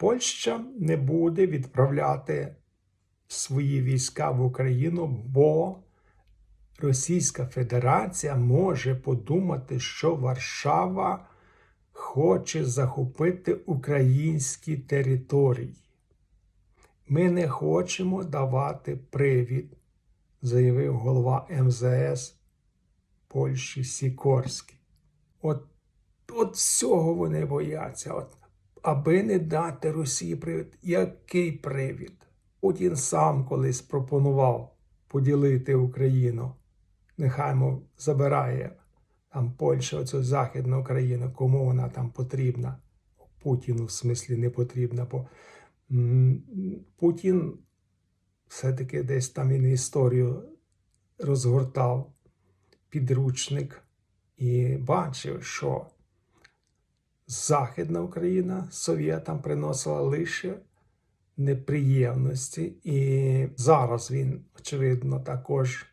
Польща не буде відправляти свої війська в Україну, бо Російська Федерація може подумати, що Варшава хоче захопити українські території. Ми не хочемо давати привід, заявив голова МЗС Польщі Сікорський. От, от всього вони бояться. От, аби не дати Росії привід. Який привід? Путін сам колись пропонував поділити Україну. Нехай мов забирає там Польща, оцю Західну Україну, кому вона там потрібна. Путіну в смислі не потрібна, бо Путін все-таки десь там він історію розгортав підручник і бачив, що Західна Україна совєтам приносила лише неприємності, і зараз він, очевидно, також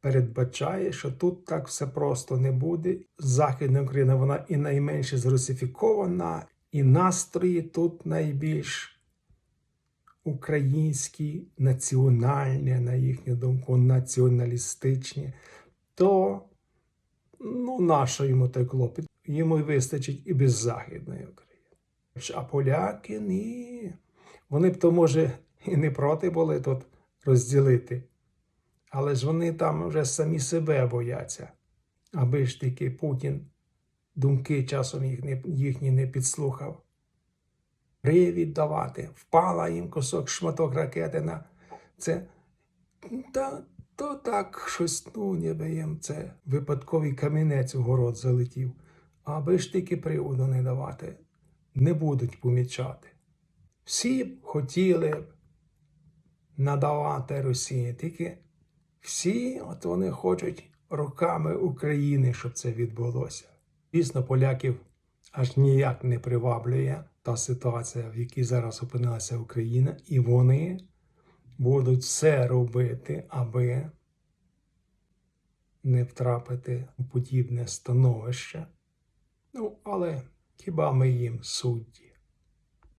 передбачає, що тут так все просто не буде. Західна Україна вона і найменше зрусифікована, і настрої тут найбільш українські, національні, на їхню думку, націоналістичні, то ну, нащо йому той клопіт? Йому вистачить і без Західної України. А поляки ні. Вони б то, може, і не проти були тут розділити. Але ж вони там вже самі себе бояться, аби ж таки Путін думки часом їх не, їхні не підслухав. Привід давати, впала їм кусок шматок ракети на це. Та, то так щось, ну, ніби їм це випадковий камінець у город залетів. Аби ж тільки приводу не давати, не будуть помічати. Всі б хотіли б надавати Росії, тільки всі от вони хочуть руками України, щоб це відбулося. Дійсно, поляків аж ніяк не приваблює та ситуація, в якій зараз опинилася Україна, і вони будуть все робити, аби не втрапити у подібне становище. Ну, але хіба ми їм судді?